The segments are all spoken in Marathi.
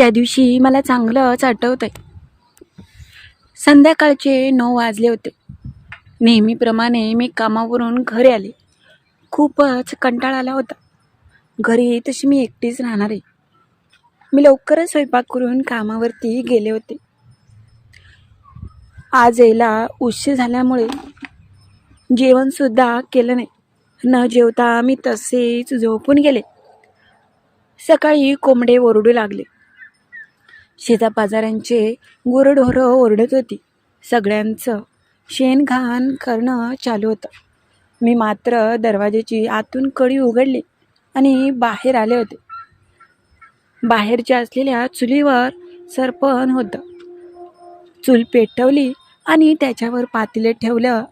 त्या दिवशी मला चांगलंच आठवत आहे संध्याकाळचे नऊ वाजले होते. नेहमीप्रमाणे मी कामावरून घरी आले. खूपच कंटाळा आला होता. घरी तशी मी एकटीच राहणार आहे. मी लवकरच स्वयंपाक करून कामावरती गेले होते. आज यायला उशीर झाल्यामुळे जेवणसुद्धा केलं नाही. न जेवता मी तसेच झोपून गेले. सकाळी कोंबडे ओरडू लागले. शेजापाजाऱ्यांचे गुरढोरं ओरडत होती. सगळ्यांचं शेणघाण करणं चालू होतं. मी मात्र दरवाजाची आतून कडी उघडली आणि बाहेर आले होते. बाहेरच्या असलेल्या चुलीवर सरपण होतं. चूल पेटवली आणि त्याच्यावर पातेले ठेवलं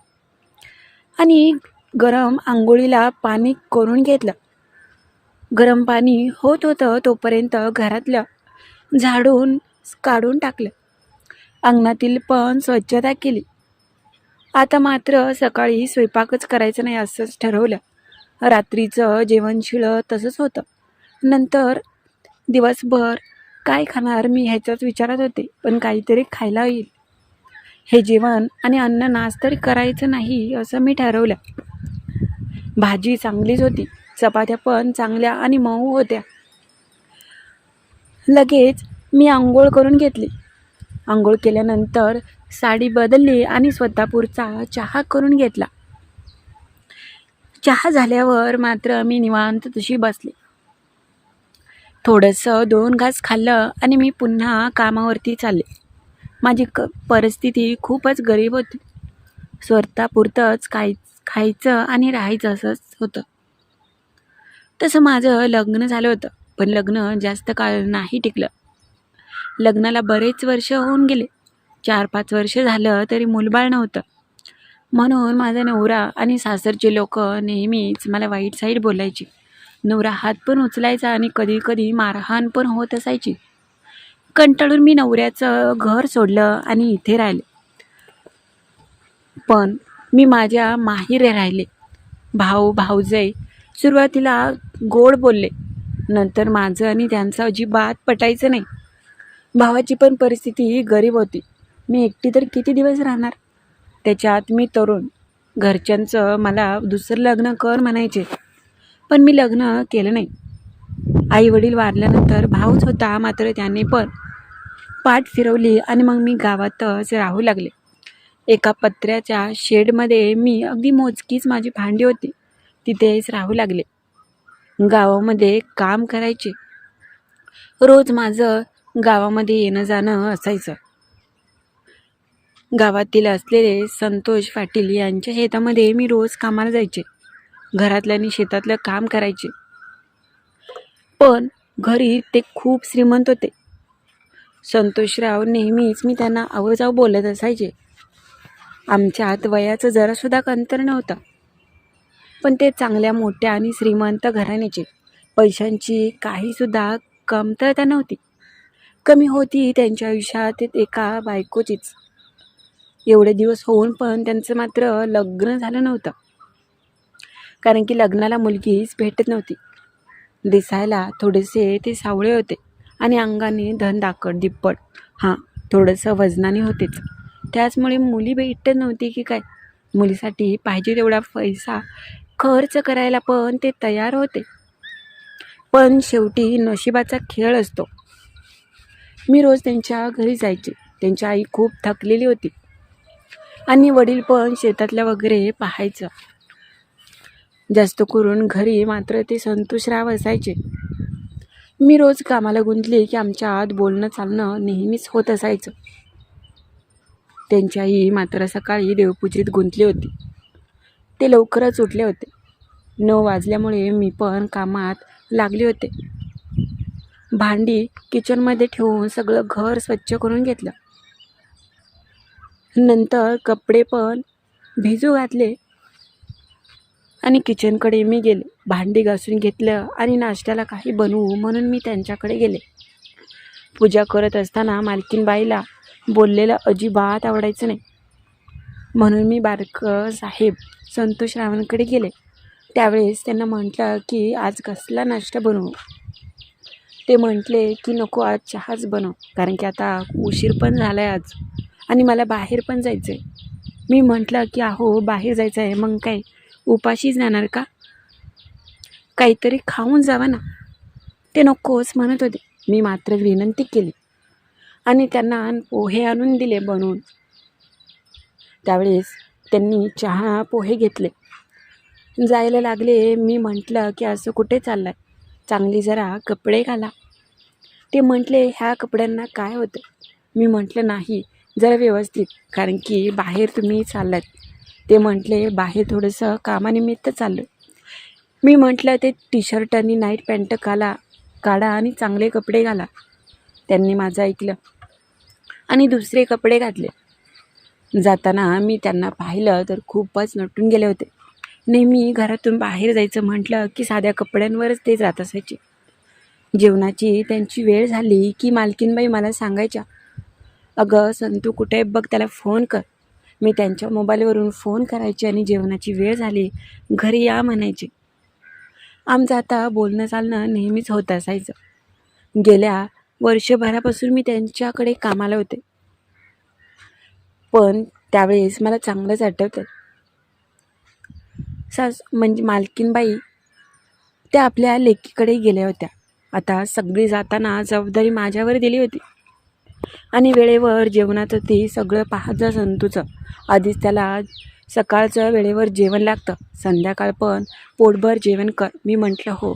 आणि गरम आंघोळीला पाणी करून घेतलं. गरम पाणी होत होतं तोपर्यंत घरातलं झाडून काढून टाकलं. अंगणातील पण स्वच्छता केली. आता मात्र सकाळी स्वयंपाकच करायचं नाही असंच ठरवलं. रात्रीचं जेवण शिळं तसंच होतं. नंतर दिवसभर काय खाणार मी ह्याचाच विचारत होते पण काहीतरी खायला येईल. हे जेवण आणि अन्न नाश तरी करायचं नाही असं मी ठरवलं. भाजी चांगलीच होती. चपात्या पण चांगल्या आणि मऊ होत्या. लगेच मी आंघोळ करून घेतली. आंघोळ केल्यानंतर साडी बदलली आणि स्वतःपुरचा चहा करून घेतला. चहा झाल्यावर मात्र मी निवांत तशी बसले. थोडंसं दोन घास खाल्लं आणि मी पुन्हा कामावरती चालले. माझी क परिस्थिती खूपच गरीब होती. स्वतःपुरतंच खाय खायचं आणि राहायचं असंच होतं. तसं माझं लग्न झालं होतं. पण लग्न जास्त काळ नाही टिकलं. लग्नाला बरेच वर्ष होऊन गेले. चार पाच वर्ष झालं तरी मुलबाळ नव्हतं. म्हणून माझा नवरा आणि सासरचे लोक नेहमीच मला वाईट साईड बोलायची. नवरा हात पण उचलायचा आणि कधी कधी मारहाण पण होत असायची. कंटाळून मी नवऱ्याचं घर सोडलं आणि इथे राहिले. पण मी माझ्या माहेरी राहिले. भाऊ भाऊजय सुरुवातीला गोड बोलले. नंतर माझं आणि त्यांचं अजिबात पटायचं नाही. भावाची पण परिस्थिती गरीब होती. मी एकटी तर किती दिवस राहणार? त्याच्यात मी तरुण. घरच्यांचं मला दुसरं लग्न कर म्हणायचे. पण मी लग्न केलं नाही. आई वडील वारल्यानंतर भाऊच होता मात्र त्याने पण पाठ फिरवली आणि मग मी गावातच राहू लागले. एका पत्र्याच्या शेडमध्ये मी अगदी मोजकीच माझी भांडी होती. तिथेच राहू लागले. गावामध्ये काम करायचे. रोज माझं गावामध्ये येणं जाणं असायचं. गावातील असलेले संतोष पाटील यांच्या शेतामध्ये मी रोज कामाला जायचे. घरातलं आणि शेतातलं काम करायचे. पण घरी ते खूप श्रीमंत होते. संतोषराव नेहमीच मी त्यांना आवजाव बोलत असायचे. आमच्यात वयाचं जरासुद्धा अंतर नव्हतं. पण ते चांगल्या मोठ्या आणि श्रीमंत घराण्याचे. पैशांची काहीसुद्धा कमतरता नव्हती. कमी होती त्यांच्या आयुष्यात एका बायकोचीच. एवढे दिवस होऊन पण त्यांचं मात्र लग्न झालं नव्हतं. कारण की लग्नाला मुलगीच भेटत नव्हती. दिसायला थोडेसे ते सावळे होते आणि अंगाने धन दाकड दिप्पट. हां थोडंसं वजनाने होतेच. त्याचमुळे मुली भेटत नव्हती की काय? मुलीसाठी पाहिजे तेवढा पैसा खर्च करायला पण ते तयार होते. पण शेवटी नशिबाचा खेळ असतो. मी रोज त्यांच्या घरी जायचे. त्यांची आई खूप थकलेली होती. आणि वडील पण शेतातल्या वगैरे पाहायचं. जास्त करून घरी मात्र ते संतोषराव असायचे. मी रोज कामाला गुंतले की आमच्या आत बोलणं चालणं नेहमीच होत असायचं. त्यांची आई मात्र सकाळी देवपूजेत गुंतली होती. ते लवकरच उठले होते. नऊ वाजल्यामुळे मी पण कामात लागले होते. भांडी किचनमध्ये ठेवून सगळं घर स्वच्छ करून घेतलं. नंतर कपडे पण भिजू घातले आणि किचनकडे मी गेले. भांडी घासून घेतलं आणि नाश्त्याला काही बनवू म्हणून मी त्यांच्याकडे गेले. पूजा करत असताना मालकीनबाईला बोललेलं अजिबात आवडायचं नाही. म्हणून मी बारकं साहेब संतोष संतोषरावांकडे गेले. त्यावेळेस त्यांना म्हटलं की आज कसला नाश्ता बनवू? ते म्हटले की नको आज चहाच बनव कारण की आता उशीर पण झाला आहे आज आणि मला बाहेर पण जायचं आहे मी म्हटलं की अहो बाहेर जायचं आहे मग काय उपाशीच जाणार का? काहीतरी खाऊन जावा ना. ते नकोच म्हणत होते. मी मात्र विनंती केली आणि त्यांना पोहे आणून दिले बनवून. त्यावेळेस त्यांनी चहा पोहे घेतले. जायला लागले मी म्हटलं की असं कुठे चाललं आहे चांगली जरा कपडे घाला. ते म्हटले ह्या कपड्यांना काय होतं? मी म्हटलं नाही जरा व्यवस्थित कारण की बाहेर तुम्ही चाललात. ते म्हटले बाहेर थोडंसं कामानिमित्त चाललं मी म्हटलं ते टी शर्ट आणि नाईट पॅन्ट काला काढा आणि चांगले कपडे घाला. त्यांनी माझं ऐकलं आणि दुसरे कपडे घातले. जाताना मी त्यांना पाहिलं तर खूपच नटून गेले होते. नेहमी घरातून बाहेर जायचं म्हटलं की साध्या कपड्यांवरच ते जात असायचे. जेवणाची त्यांची वेळ झाली की मालकीनबाई मला सांगायच्या अगं संतू कुठे आहे बघ त्याला फोन कर. मी त्यांच्या मोबाईलवरून फोन करायचे आणि जेवणाची वेळ झाली घरी या म्हणायचे. आमचं आता बोलणं चालणं नेहमीच होत असायचं. गेल्या वर्षभरापासून मी त्यांच्याकडे कामाला होते. पण त्यावेळेस मला चांगलंच आठवतं सास म्हणजे मालकीनबाई त्या आपल्या लेकीकडे गेल्या होत्या. आता सगळी जाताना जबाबदारी माझ्यावर दिली होती. आणि वेळेवर जेवणाचं ते सगळं पाहत जा संतूचं. आधीच त्याला सकाळचं वेळेवर जेवण लागतं. संध्याकाळ पण पोटभर जेवण कर. मी म्हटलं हो.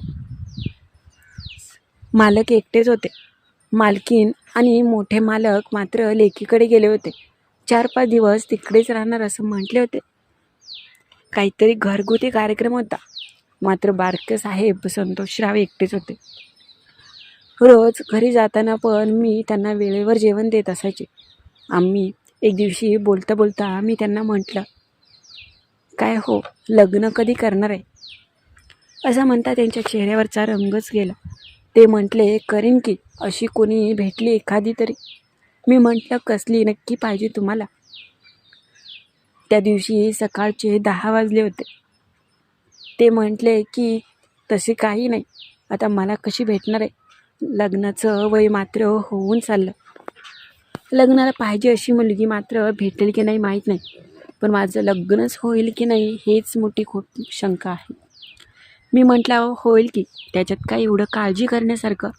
मालक एकटेच होते. मालकीन आणि मोठे मालक मात्र लेकीकडे गेले होते. चार पाच दिवस तिकडेच राहणार असं म्हटले होते. काहीतरी घरगुती कार्यक्रम होता. मात्र बारके साहेब संतोषराव एकटेच होते. रोज घरी जाताना पण मी त्यांना वेळेवर जेवण देत असायचे. आम्ही एक दिवशी बोलता बोलता मी त्यांना म्हटलं काय हो लग्न कधी करणार आहे? असं म्हणता त्यांच्या चेहऱ्यावरचा रंगच गेला. ते म्हटले करीन की अशी कोणी भेटली एखादी तरी. मी म्हटलं कसली नक्की पाहिजे तुम्हाला? त्या दिवशी सकाळचे दहा वाजले होते. ते म्हटले की तसे काही नाही. आता मला कशी भेटणार आहे? लग्नाचं वय मात्र होऊन चाललं. लग्नाला पाहिजे अशी मुलगी मात्र भेटेल की नाही माहीत नाही. पण माझं लग्नच होईल की नाही हेच मोठी खूप शंका आहे. मी म्हटलं होईल की. त्याच्यात काही एवढं काळजी करण्यासारखं?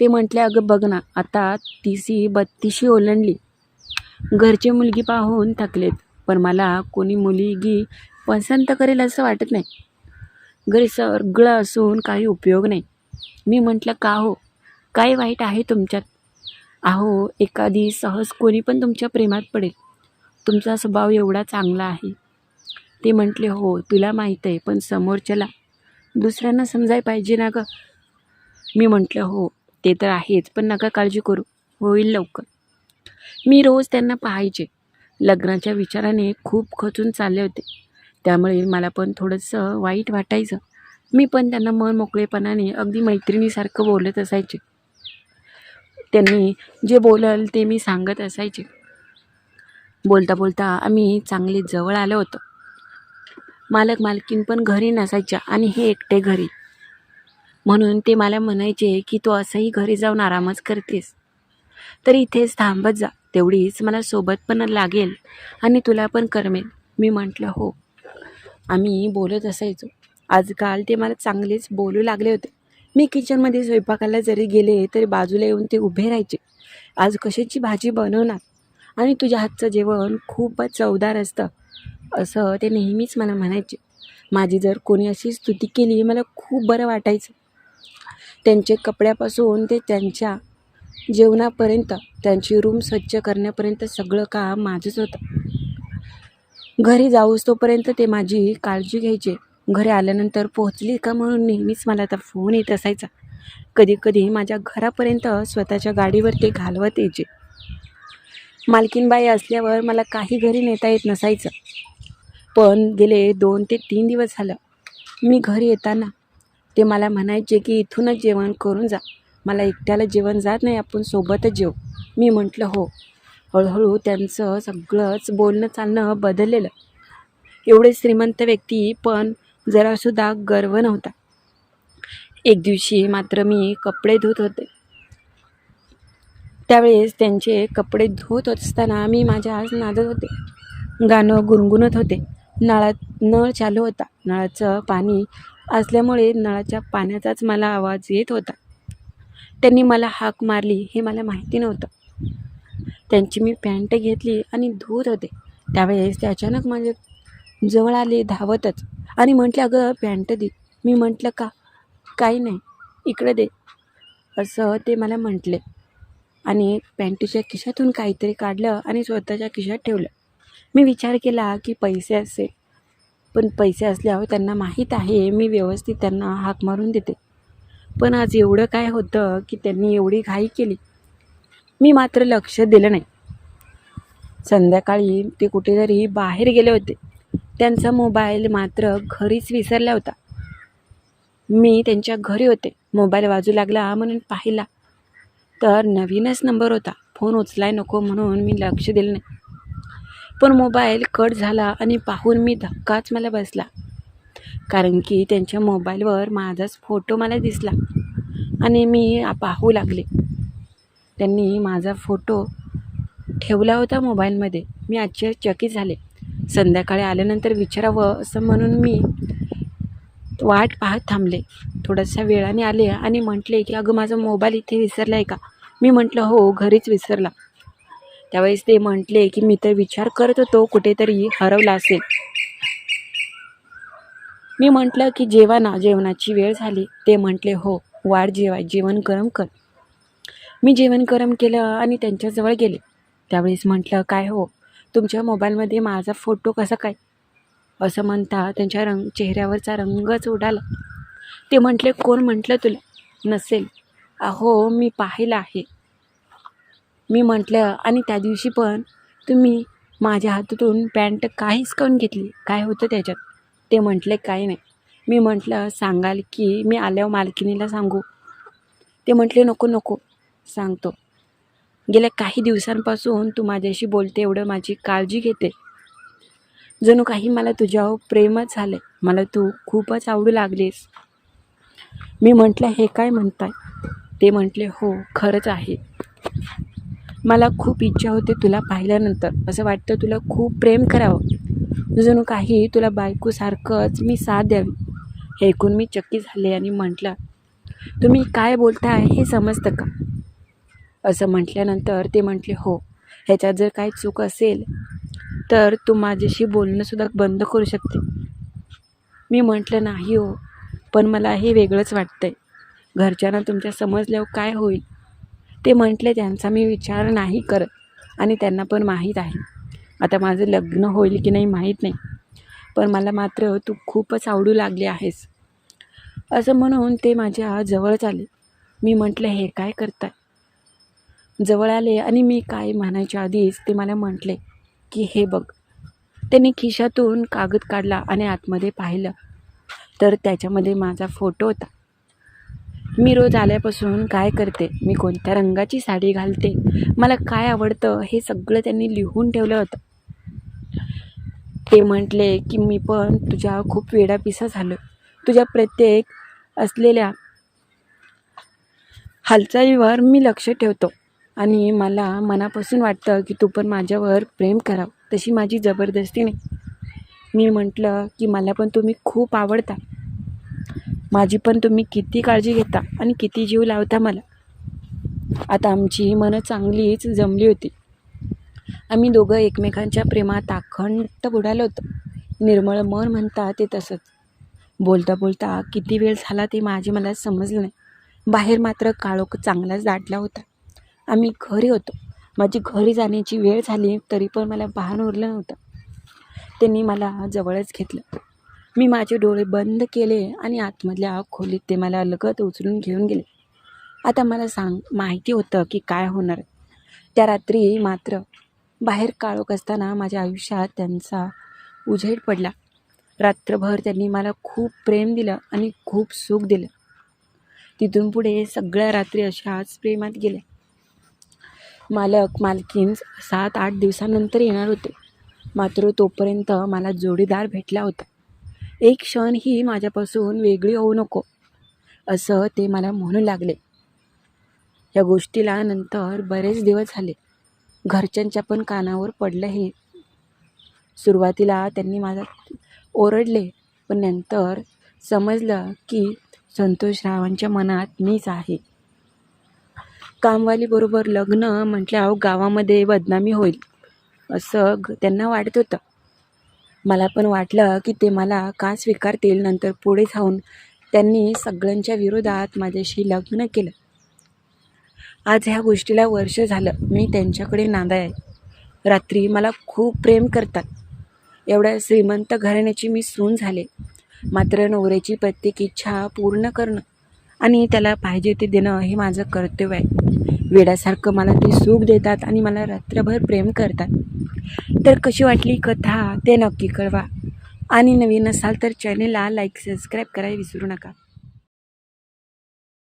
ते म्हटले अगं बघ ना आता तिसी बत्तीशी ओलांडली. घरचे मुलगी पाहून थकलेत पण मला कोणी मुलगी पसंत करेल असं वाटत नाही. घरी सगळं असून काही उपयोग नाही. मी म्हटलं का हो? काय वाईट आहे तुमच्यात? अहो एखादी सहज कोणी पण तुमच्या प्रेमात पडेल. तुमचा स्वभाव एवढा चांगला आहे. ते म्हटले हो तुला माहीत आहे पण समोरच्याला दुसऱ्यांना समजाय पाहिजे ना गं. मी म्हटलं हो ते तर आहेच पण नका काळजी करू. होईल लवकर. मी रोज त्यांना पाहायचे. लग्नाच्या विचाराने खूप खचून चालले होते. त्यामुळे मला पण थोडंसं वाईट वाटायचं. मी पण त्यांना मन मोकळेपणाने अगदी मैत्रिणीसारखं बोलत असायचे. त्यांनी जे बोलल ते मी सांगत असायचे. बोलता बोलता आम्ही चांगले जवळ आलो होतो. मालक मालकीन पण घरी नसायच्या आणि हे एकटे घरी. म्हणून ते मला म्हणायचे की तू असंही घरी जाऊन आरामच करतेस. तर इथेच थांबत जा. तेवढीच मला सोबत पण लागेल आणि तुला पण करमेल. मी म्हटलं हो. आम्ही बोलत असायचो. आजकाल ते मला चांगलेच बोलू लागले होते. मी किचनमध्ये स्वयंपाकाला जरी गेले तरी बाजूला येऊन ते उभे राहायचे. आज कशाची भाजी बनवणार? आणि तुझ्या हातचं जेवण खूपच चवदार असतं असं ते नेहमीच मला म्हणायचे. माझी जर कोणी अशी स्तुती केली मला खूप बरं वाटायचं. त्यांचे कपड्यापासून ते त्यांच्या जेवणापर्यंत त्यांची रूम स्वच्छ करण्यापर्यंत सगळं काम माझंच होतं. घरी जाऊस तोपर्यंत ते माझी काळजी घ्यायचे. घरी आल्यानंतर पोहोचली का म्हणून नेहमीच मला आता फोन येत असायचा. कधी कधी माझ्या घरापर्यंत स्वतःच्या गाडीवर ते घालवत यायचे. मालकीनबाई असल्यावर मला काही घरी नेता येत नसायचं. पण गेले दोन ते तीन दिवस झालं. मी घरी येताना ते मला म्हणायचे की इथूनच जेवण करून जा. मला एकट्याला जेवण जात नाही आपण सोबतच जेव मी म्हटलं हो. हळूहळू त्यांचं सगळंच बोलणं चालणं बदललेलं. एवढे श्रीमंत व्यक्ती पण जरासुद्धा गर्व नव्हता. एक दिवशी मात्र मी कपडे धुत होते. त्यावेळेस त्यांचे कपडे धुत असताना मी माझ्या आज नादत होते. गाणं गुणगुणत होते. नळात नळ चालू होता. नळाचं पाणी असल्यामुळे नळाच्या पाण्याचाच मला आवाज येत होता. त्यांनी मला हाक मारली हे मला माहिती नव्हतं. त्यांची मी पॅन्ट घेतली आणि धूत होते. त्यावेळेस ते अचानक माझ्या जवळ आले धावतच आणि म्हटलं अगं पॅन्ट दे. मी म्हटलं का? काही नाही. इकडे दे. असं ते मला म्हटले. आणि पॅन्टीच्या खिशातून काहीतरी काढलं आणि स्वतःच्या खिशात ठेवलं. मी विचार केला की पैसे असेल. पण पैसे असल्यावर त्यांना माहीत आहे मी व्यवस्थित त्यांना हाक मारून देते. पण आज एवढं काय होतं की त्यांनी एवढी घाई केली? मी मात्र लक्ष दिलं नाही. संध्याकाळी ते कुठेतरी बाहेर गेले होते. त्यांचा मोबाईल मात्र घरीच विसरला होता. मी त्यांच्या घरी होते. मोबाईल वाजू लागला म्हणून पाहिला. तर नवीनच नंबर होता. फोन उचलाय नको म्हणून मी लक्ष दिलं नाही. पण मोबाईल कट झाला आणि पाहून मी धक्काच मला बसला. कारण की त्यांच्या मोबाईलवर माझाच फोटो मला दिसला आणि मी पाहू लागले. त्यांनी माझा फोटो ठेवला होता मोबाईलमध्ये. मी आश्चर्यचकित झाले. संध्याकाळी आल्यानंतर विचारावं असं म्हणून मी वाट पाहत थांबले. थोड्याशा वेळाने आले आणि म्हटले की अगं माझा मोबाईल इथे विसरला आहे का? मी म्हटलं हो घरीच विसरला. त्यावेळेस ते म्हटले की मी तर विचार करत होतो कुठेतरी हरवला असेल. मी म्हटलं की जेवा ना जेवणाची वेळ झाली. ते म्हटले हो वाढ जेवाय जेवण गरम कर. मी जेवण गरम केलं आणि त्यांच्याजवळ गेले. त्यावेळेस म्हटलं काय हो तुमच्या मोबाईलमध्ये माझा फोटो कसा काय? असं म्हणता त्यांच्या रंग चेहऱ्यावरचा रंगच उडाला. ते म्हटले कोण म्हटलं तुला? नसेल. अहो मी पाहिलं आहे. मी म्हटलं आणि त्या दिवशी पण तुम्ही माझ्या हातातून पॅन्ट काहीच करून घेतली. काय होतं त्याच्यात? ते म्हटले काही नाही. मी म्हटलं सांगाल की मी आल्यावर मालकिनीला सांगू. ते म्हटले नको नको. सांगतो. गेल्या काही दिवसांपासून तू माझ्याशी बोलते एवढं माझी काळजी घेते. जणू काही मला तुझ्यावर प्रेमच झालं मला तू खूपच आवडू लागलीस. मी म्हटलं हे काय म्हणताय? ते म्हटले हो खरंच आहे. मला खूप इच्छा होते तुला पाहिल्यानंतर. असं वाटतं तुला खूप प्रेम करावं. जणू काही तुला बायकोसारखंच मी साथ द्यावी. हे ऐकून मी चक्की झाले आणि म्हटलं तुम्ही काय बोलताय हे समजतं का? असं म्हटल्यानंतर ते म्हटले हो ह्याच्यात जर काही चूक असेल तर तू माझ्याशी बोलणंसुद्धा बंद करू शकते. मी म्हटलं नाही हो पण मला हे वेगळंच वाटतंय. घरच्यांना तुमच्या समजल्यावर काय होईल? ते म्हटले त्यांचा मी विचार नाही करत आणि त्यांना पण माहीत आहे. आता माझं लग्न होईल की नाही माहीत नाही. पण मला मात्र तू खूपच आवडू लागली आहेस. असं म्हणून ते माझ्या जवळच आले. मी म्हटलं हे काय करताय? जवळ आले आणि मी काय म्हणायच्या आधीच ते मला म्हटले की हे बघ. त्यांनी खिशातून कागद काढला आणि आतमध्ये पाहिलं. तर त्याच्यामध्ये माझा फोटो होता. मी रोज आल्यापासून काय करते? मी कोणत्या रंगाची साडी घालते? मला काय आवडतं? हे सगळं त्यांनी लिहून ठेवलं होतं. ते म्हटले की मी पण तुझ्या खूप वेडापिसा झालो तुझ्या प्रत्येक असलेल्या हालचालीवर मी लक्ष ठेवतो. आणि मला मनापासून वाटतं की तू पण माझ्यावर प्रेम करावं. तशी माझी जबरदस्ती नाही. मी म्हटलं की मला पण तुम्ही खूप आवडता. माझी पण तुम्ही किती काळजी घेता आणि किती जीव लावता मला. आता आमची मनं चांगलीच जमली होती. आम्ही दोघं एकमेकांच्या प्रेमात अखंड बुडालो होतो. निर्मळ मन म्हणता ते तसंच. बोलता बोलता किती वेळ झाला ते माझे मला समजलं नाही. बाहेर मात्र काळोख चांगलाच दाटला होता. आम्ही घरी होतो. माझी घरी जाण्याची वेळ झाली तरी पण मला भान उरलं नव्हतं. त्यांनी मला जवळच घेतलं. मी माझे डोळे बंद केले आणि आतमधल्या खोलीत ते मला लगत उचलून घेऊन गेले. आता मला सांग माहिती होतं की काय होणार? त्या रात्री मात्र बाहेर काळोख असताना माझ्या आयुष्यात त्यांचा उजेड पडला. रात्रभर त्यांनी मला खूप प्रेम दिलं आणि खूप सुख दिलं. तिथून पुढे सगळ्या रात्री अशाच प्रेमात गेल्या मालक मालकीन्स सात आठ दिवसानंतर येणार होते. मात्र तोपर्यंत मला जोडीदार भेटला होता. एक क्षणही माझ्यापासून वेगळी होऊ नको असं ते मला म्हणू लागले. या गोष्टीला नंतर बरेच दिवस झाले. घरच्यांच्या पण कानावर पडलं हे. सुरुवातीला त्यांनी माझा ओरडले पण नंतर समजलं की संतोषरावांच्या मनात मीच आहे. कामवालीबरोबर लग्न म्हटल्यावर गावामध्ये बदनामी होईल असं ग- त्यांना वाटत होतं. मला पण वाटलं की ते मला का स्वीकारतील नंतर पुढे जाऊन त्यांनी सगळ्यांच्या विरोधात माझ्याशी लग्न केलं. आज ह्या गोष्टीला वर्ष झालं मी त्यांच्याकडे नांदाय. आहे रात्री मला खूप प्रेम करतात. एवढ्या श्रीमंत घराण्याची मी सून झाले. मात्र नवऱ्याची प्रत्येक इच्छा पूर्ण करणं आणि त्याला पाहिजे ते देणं हे माझं कर्तव्य आहे. वेड्यासारखं मला ते सुख देतात आणि मला रात्रभर प्रेम करतात. तर कशी वाटली कथा ते नक्की कळवा. आणि नवीन असाल तर चॅनेलला लाईक सबस्क्राईब करायला विसरू नका.